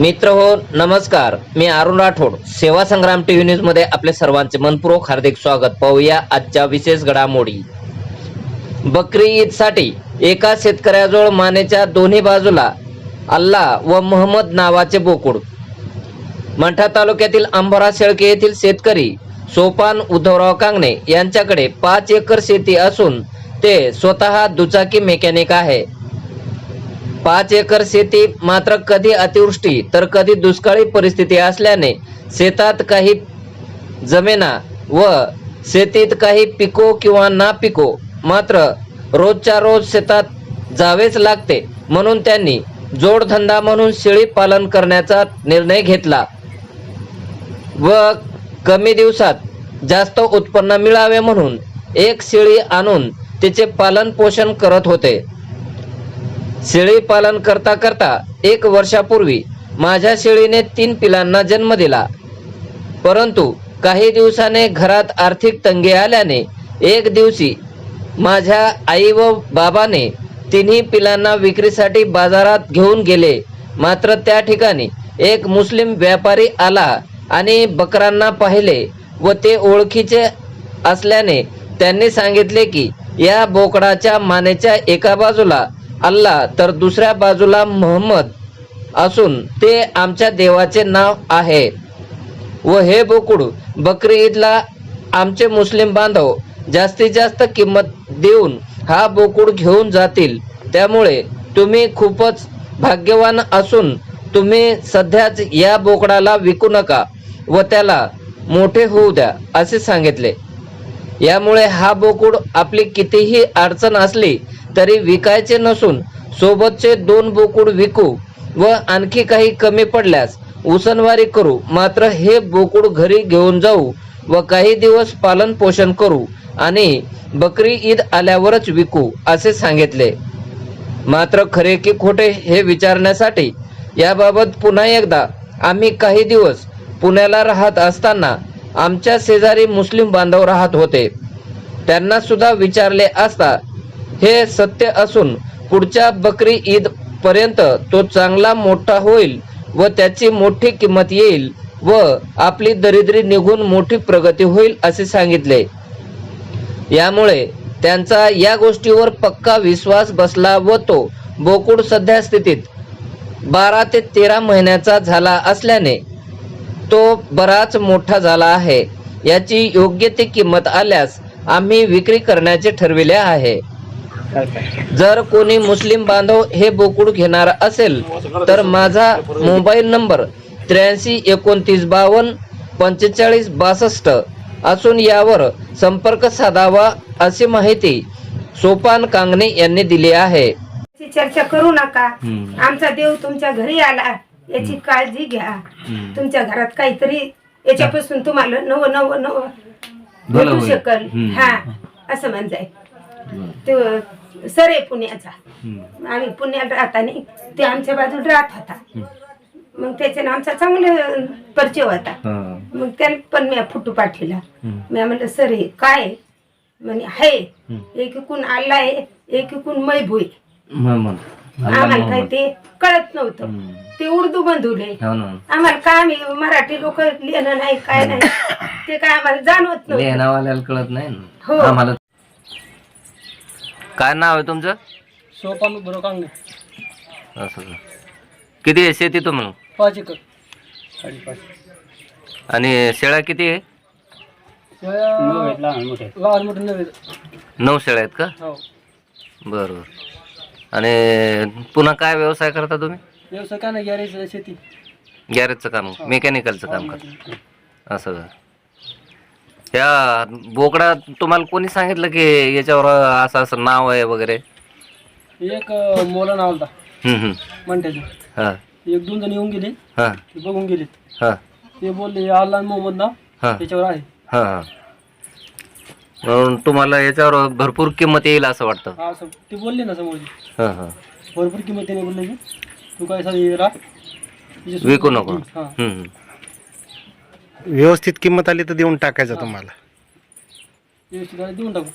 मित्र हो नमस्कार. मी अरुण राठोड. सेवा संग्राम टीव्ही न्यूजमध्ये आपले सर्वांचे मनपूर्वक हार्दिक स्वागत. पाहूया आजच्या विशेष घडामोडी. बकरी ईदसाठी एका शेतकऱ्याजवळ मानेच्या दोन्ही बाजूला अल्लाह व मोहम्मद नावाचे बोकुड. मंठा तालुक्यातील अंबरा शेळके येथील शेतकरी सोपान उद्धवराव कांगणे यांच्याकडे पाच एकर शेती असून ते स्वतः दुचाकी मेकॅनिक आहे. पाच एकर शेती मात्र कधी अतिवृष्टी तर कधी दुष्काळी परिस्थिती असल्याने शेतात काही जमेना व शेतीत काही पिको किंवा ना पिको मात्र रोजच्या रोज शेतात जावेच लागते. म्हणून त्यांनी जोडधंदा म्हणून शेळी पालन करण्याचा निर्णय घेतला व कमी दिवसात जास्त उत्पन्न मिळावे म्हणून एक शेळी आणून तिचे पालन पोषण करत होते. शेळी पालन करता करता एक वर्षापूर्वी माझ्या शेळीने तीन पिलांना जन्म दिला. परंतु काही दिवसाने घरात आर्थिक तंगी आल्याने एक दिवशी माझ्या आई व बाबाने तिन्ही पिलांना विक्रीसाठी बाजारात घेऊन गेले. मात्र त्या ठिकाणी एक मुस्लिम व्यापारी आला आणि बकरांना पाहिले व ते ओळखीचे असल्याने त्यांनी सांगितले की या बोकडाच्या मानेच्या एका बाजूला अल्ला तर दुसऱ्या बाजूला महम्मद असून ते आमच्या देवाचे नाव आहे. व हे बोकुड बकरी ईदला आमचे मुस्लिम बांधव जास्तीत जास्त किंमत देऊन हा बोकुड घेऊन जातील. त्यामुळे तुम्ही खूपच भाग्यवान असून तुम्ही सध्याच या बोकडाला विकू नका व त्याला मोठे होऊ द्या असे सांगितले. यामुळे हा बोकूड आपली कितीही अडचण असली तरी विकायचे नसून सोबतचे दोन बोकूड विकू व आणखी काही कमी पडल्यास उसनवारी करू. मात्र हे बोकूड घरी घेऊन जाऊ व काही दिवस पालन पोषण करू आणि बकरी ईद आल्यावरच विकू असे सांगितले. मात्र खरे की खोटे हे विचारण्यासाठी याबाबत पुन्हा एकदा आम्ही काही दिवस पुण्याला राहत असताना आमच्या शेजारी मुस्लिम बांधव राहत होते. त्यांना सुद्धा विचारले असता हे सत्य असून पुढच्या बकरी ईद पर्यंत तो चांगला मोठा होईल व त्याची मोठी किंमत येईल व आपली दरिद्री निघून मोठी प्रगती होईल असे सांगितले. यामुळे त्यांचा या गोष्टीवर पक्का विश्वास बसला व तो बोकुड सध्या स्थितीत बारा ते तेरा महिन्याचा झाला असल्याने तो बराच मोठा झाला आहे. याची योग्य ती किंमत आल्यास आम्ही विक्री करण्याचे ठरविले आहे. जर कोणी मुस्लिम बांधव हे बोकुड घेणार असेल तर माझा मोबाईल नंबर त्र्याऐंशी एकोणतीस बावन्न पंचेचाळीस बासष्ट असून यावर संपर्क साधावा अशी माहिती सोपान कांगणे यांनी दिली आहे. चर्चा करू नका. आमचा देव तुमच्या घरी आला. याची काळजी घ्या. तुमच्या घरात काहीतरी याच्यापासून तुम्हाला नव नव नव भेटू शकल. हा असं म्हणताय ते सर आहे पुण्याचा. आम्ही पुण्यात राहताना ते आमच्या बाजूला राहत होता. मग त्याच्यानं आमचा चांगला परिचय होता. मग त्याला पण मी फुटू पाठवला. मी म्हणलं सर हे काय आहे?" म्हणे आहे. एक इकून आल्ला आहे एक इकून मैभू आहे आम्हाला काही ते कळत नव्हतं. ते उर्दू बंधुले. आम्हाला काय आम्ही मराठी लोक लिहिणं नाही काय नाही. ते काय आम्हाला जाणवत नव्हतं. लेहनावाल्याला कळत नाही हो. ना आम्हाला काय नाव आहे तुमचं? सोपान बरोबर कांगणे असं का. किती आहे शेती तुम्हाला पाच एकर. साडेपाच आणि शेळ्या किती आहे? लहान मोठे नव्हे नऊ शेळ्या आहेत का? हो. बरं बरं. आणि पुन्हा काय व्यवसाय करता तुम्ही? व्यवसाय काय नाही गॅरेज शेती. गॅरेजचं काम मेकॅनिकलचं काम करता. असं का? ह्या बोकडा तुम्हाला कोणी सांगितलं की याच्यावर असं असं नाव आहे वगैरे? एक मोला नाव होता हम्म, हम्म. म्हणत्याचं हा. एक दोन जण येऊन गेले. हा. ते बघून गेलेत. हा. ते बोलले अल्ला मोहम्मद नाव हा. त्याच्यावर आहे. हा हा. म्हणून तुम्हाला याच्यावर भरपूर किंमत येईल असं वाटतं. हा असं ते बोलले ना समोर हा हा. भरपूर किंमत त्याने बोलले की तू काय साधी राह तुझी सूट- विकू नको. हा. हम्म, हम्म. व्यवस्थित किंमत आली तर देऊन टाकायचं तुम्हाला. व्यवस्थित आहे, देऊन टाकू.